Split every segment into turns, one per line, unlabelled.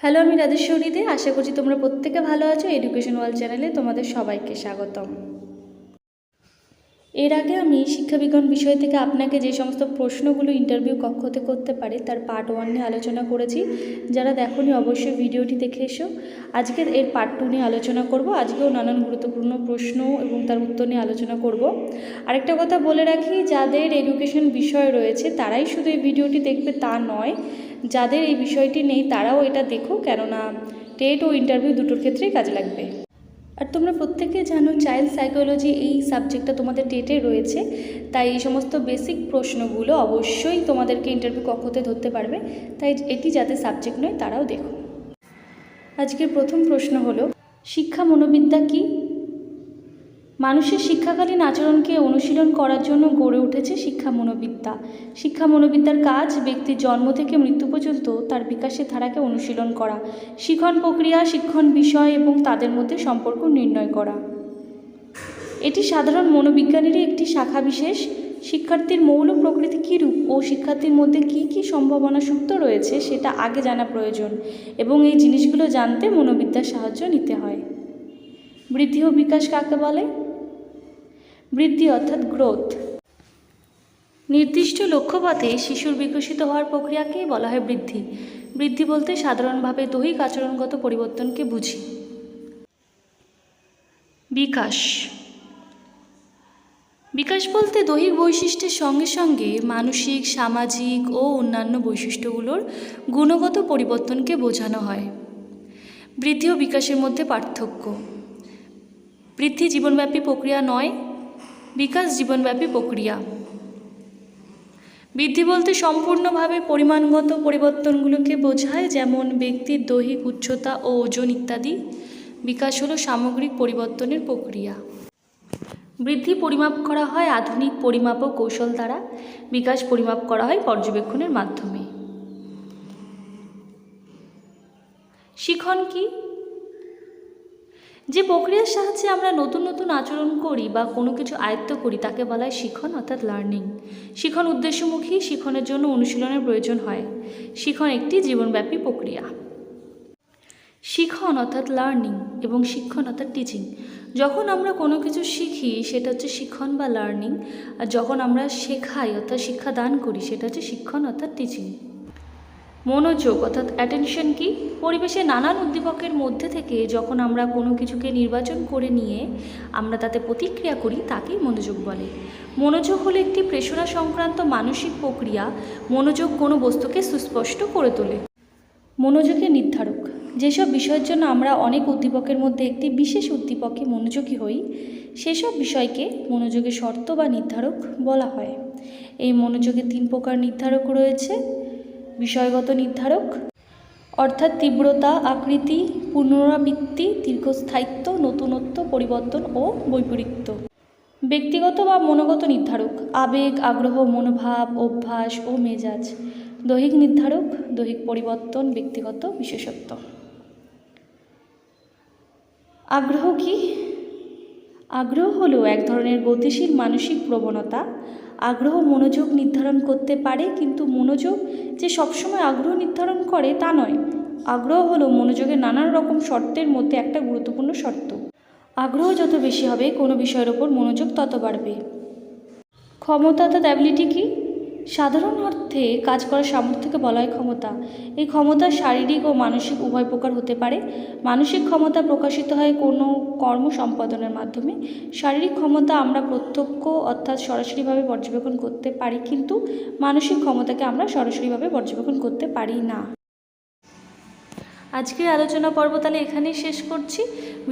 Hello আমি রাজেশ্বরী দে আশা করছি তোমরা প্রত্যেকে ভালো আছো। এডুকেশন ওয়ার্ল্ড চ্যানেলে তোমাদের সবাইকে স্বাগতম। এর আগে আমি শিক্ষাবিজ্ঞান বিষয় থেকে আপনাকে যে সমস্ত প্রশ্নগুলো ইন্টারভিউ কক্ষতে করতে পারে, তার পার্ট ওয়ান নিয়ে আলোচনা করেছি। যারা দেখোনি অবশ্যই ভিডিওটি দেখে এসো। আজকে এর পার্ট টু নিয়ে আলোচনা করব। আজকেও নানান গুরুত্বপূর্ণ প্রশ্ন এবং তার উত্তর নিয়ে আলোচনা করব। আরেকটা কথা বলে রাখি, যাদের এডুকেশন বিষয় রয়েছে, তারাই শুধু এই ভিডিওটি দেখবে তা নয়। যাদের এই বিষয়টি নেই, তারাও এটা দেখো কেননা টেট ও ইন্টারভিউ দুটোর ক্ষেত্রেই কাজে লাগবে। আর তোমরা প্রত্যেকে জানো চাইল্ড সাইকোলজি এই সাবজেক্টটা তোমাদের টেটে রয়েছে, তাই এই সমস্ত বেসিক প্রশ্নগুলো অবশ্যই তোমাদেরকে ইন্টারভিউ কক্ষতে ধরতে পারবে, তাই এটি যাতে সাবজেক্ট নয় তারাও দেখো। আজকের প্রথম প্রশ্ন হলো, শিক্ষা মনোবিদ্যা কি? মানুষের শিক্ষাকালীন আচরণকে অনুশীলন করার জন্য গড়ে উঠেছে শিক্ষা মনোবিদ্যা। শিক্ষা মনোবিদ্যার কাজ ব্যক্তির জন্ম থেকে মৃত্যু পর্যন্ত তার বিকাশের ধারাকে অনুশীলন করা শিক্ষণ প্রক্রিয়া, শিক্ষণ বিষয় এবং তাদের মধ্যে সম্পর্ক নির্ণয় করা। এটি সাধারণ মনোবিজ্ঞানেরই একটি শাখা বিশেষ। শিক্ষার্থীর মৌল প্রকৃতি কীরূপ ও শিক্ষার্থীর মধ্যে কী কী সম্ভাবনা সুপ্ত রয়েছে সেটা আগে জানা প্রয়োজন এবং এই জিনিসগুলো জানতে মনোবিদ্যার সাহায্য নিতে হয়। বৃদ্ধি ও বিকাশ কাকে বলে? বৃদ্ধি অর্থাৎ গ্রোথ নির্দিষ্ট লক্ষ্যপথে শিশুর বিকশিত হওয়ার প্রক্রিয়াকেই বলা হয় বৃদ্ধি। বৃদ্ধি বলতে সাধারণভাবে দৈহিক আচরণগত পরিবর্তনকে বুঝি। বিকাশ। বিকাশ বলতে দৈহিক বৈশিষ্ট্যের সঙ্গে সঙ্গে মানসিক, সামাজিক ও অন্যান্য বৈশিষ্ট্যগুলোর গুণগত পরিবর্তনকে বোঝানো হয়। বৃদ্ধি ও বিকাশের মধ্যে পার্থক্য। বৃদ্ধি জীবনব্যাপী প্রক্রিয়া নয় বিকাশ জীবনব্যাপী প্রক্রিয়া। বৃদ্ধি বলতে সম্পূর্ণভাবে পরিমাণগত পরিবর্তনগুলোকে বোঝায় যেমন ব্যক্তির দৈহিক উচ্চতা ও ওজন ইত্যাদি। বিকাশ হলো সামগ্রিক পরিবর্তনের প্রক্রিয়া। বৃদ্ধি পরিমাপ করা হয় আধুনিক পরিমাপক কৌশল দ্বারা। বিকাশ পরিমাপ করা হয় পর্যবেক্ষণের মাধ্যমে। শিখন কি? যে প্রক্রিয়ার সাহায্যে আমরা নতুন নতুন আচরণ করি বা কোনো কিছু আয়ত্ত করি, তাকে বলা হয় শিখন, অর্থাৎ লার্নিং শিখন উদ্দেশ্যমুখী, শিখনের জন্য অনুশীলনের প্রয়োজন হয়। শিখন একটি জীবনব্যাপী প্রক্রিয়া। শিখন, অর্থাৎ লার্নিং এবং শিক্ষণ, অর্থাৎ টিচিং যখন আমরা কোনো কিছু শিখি, সেটা হচ্ছে শিক্ষণ বা লার্নিং আর যখন আমরা শেখাই, অর্থাৎ শিক্ষা দান করি, সেটা হচ্ছে শিক্ষণ, অর্থাৎ টিচিং মনোযোগ, অর্থাৎ অ্যাটেনশন কি? পরিবেশে নানান উদ্দীপকের মধ্যে থেকে যখন আমরা কোনো কিছুকে নির্বাচন করে নিয়ে আমরা তাতে প্রতিক্রিয়া করি, তাকেই মনোযোগ বলে। মনোযোগ হলো একটি প্রেষণা সংক্রান্ত মানসিক প্রক্রিয়া, মনোযোগ কোনো বস্তুকে সুস্পষ্ট করে তোলে। মনোযোগের নির্ধারক। যেসব বিষয়ের জন্য আমরা অনেক উদ্দীপকের মধ্যে একটি বিশেষ উদ্দীপকে মনোযোগী হই, সেসব বিষয়কে মনোযোগের শর্ত বা নির্ধারক বলা হয়। এই মনোযোগের তিন প্রকার নির্ধারক রয়েছে। বিষয়গত নির্ধারক, অর্থাৎ তীব্রতা, আকৃতি, পুনরাবৃত্তি, দীর্ঘস্থায়িত্ব, নতুনত্ব, পরিবর্তন ও বৈপরীত্য। ব্যক্তিগত বা মনোগত নির্ধারক, আবেগ, আগ্রহ, মনোভাব, অভ্যাস ও মেজাজ। দৈহিক নির্ধারক, দৈহিক পরিবর্তন, ব্যক্তিগত বিশেষত্ব। আগ্রহ কি? আগ্রহ হলো এক ধরনের গতিশীল মানসিক প্রবণতা আগ্রহ মনোযোগ নির্ধারণ করতে পারে, কিন্তু মনোযোগ যে সবসময় আগ্রহ নির্ধারণ করে তা নয়। আগ্রহ হলো মনোযোগের নানান রকম শর্তের মধ্যে একটা গুরুত্বপূর্ণ শর্ত। আগ্রহ যত বেশি হবে, কোনো বিষয়ের ওপর মনোযোগ তত বাড়বে। ক্ষমতা অর্থাৎ অ্যাবিলিটি কী? সাধারণ কাজ করার সামর্থ্যকে বলা হয় ক্ষমতা। এই ক্ষমতা শারীরিক ও মানসিক উভয় প্রকার হতে পারে। মানসিক ক্ষমতা প্রকাশিত হয় কোনো কর্ম সম্পাদনের মাধ্যমে। শারীরিক ক্ষমতা আমরা প্রত্যক্ষ অর্থাৎ সরাসরিভাবে পর্যবেক্ষণ করতে পারি, কিন্তু মানসিক ক্ষমতাকে আমরা সরাসরিভাবে পর্যবেক্ষণ করতে পারি না। আজকের আলোচনা পর্ব তাহলে এখানেই শেষ করছি।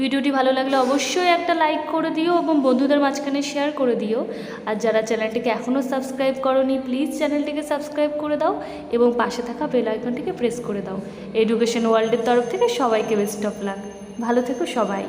ভিডিওটি ভালো লাগলে অবশ্যই একটা লাইক করে দিও এবং বন্ধুদের মাঝখানে শেয়ার করে দিও। আর যারা চ্যানেলটিকে এখনও সাবস্ক্রাইব করনি প্লিজ চ্যানেলটিকে সাবস্ক্রাইব করে দাও এবং পাশে থাকা বেল আইকনটিকে প্রেস করে দাও। এডুকেশন ওয়ার্ল্ডের তরফ থেকে সবাইকে বেস্ট অফ লাগ ভালো থেকো সবাই।